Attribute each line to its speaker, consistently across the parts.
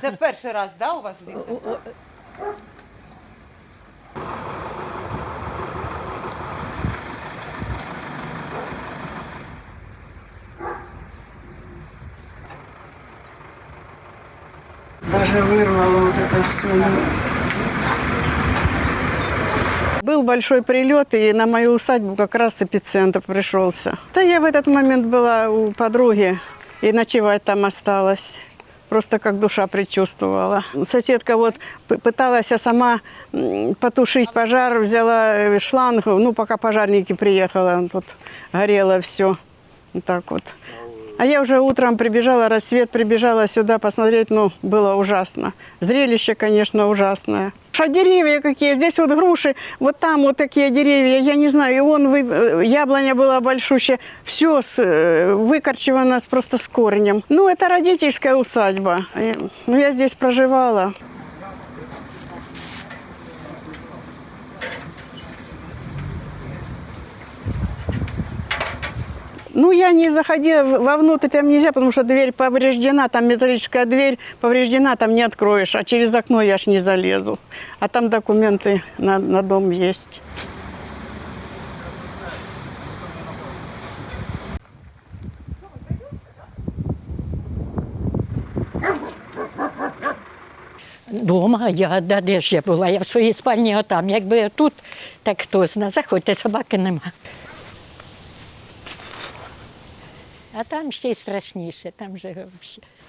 Speaker 1: Це в перший раз, да, у вас вікна?
Speaker 2: О- о-
Speaker 3: Даже вырвало вот это все. Был большой прилет, и на мою усадьбу как раз эпицентр пришелся. Да я в этот момент была у подруги, и ночевать там осталась. Просто как душа предчувствовала. Соседка вот пыталась сама потушить пожар, взяла э, шланг, ну, пока пожарники приехали, тут горело все. Вот так вот. А я уже утром прибежала, рассвет прибежала сюда посмотреть, ну, было ужасно. Зрелище, конечно, ужасное. А деревья какие, здесь вот груши, вот там вот такие деревья, я не знаю, и он, вы, э, яблоня была большущая, все выкорчевано с- просто с корнем. Ну, это родительская усадьба, Э, ну, я здесь проживала. Ну, я не заходила вовнутрь, там нельзя, потому что дверь повреждена, там металлическая дверь повреждена, там не откроешь, а через окно я ж не залезу. А там документы на, на дом есть.
Speaker 2: Дома, я да, де ж я була? Я в своїй спальні отам. Якби я тут, так хто зна. Заходьте, собаки нема. А там ще й страшніше, там же взагалі.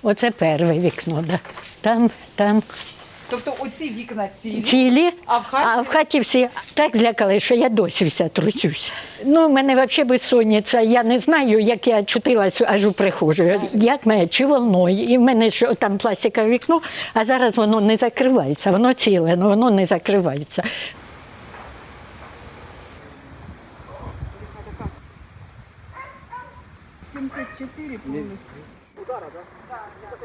Speaker 2: Оце перше вікно, да. Там, там
Speaker 1: Тобто оці вікна цілі,
Speaker 2: цілі,
Speaker 1: а в хаті
Speaker 2: а в хаті всі так злякали, що я досі вся тручуся. Ну, в мене взагалі безсонниця. Я не знаю, як я чутилася аж у прихожу. Як мене, чи волною. І в мене ж там пластикове вікно, а зараз воно не закривається. Воно ціле, але воно не закривається.
Speaker 4: Удара, да? Да, да.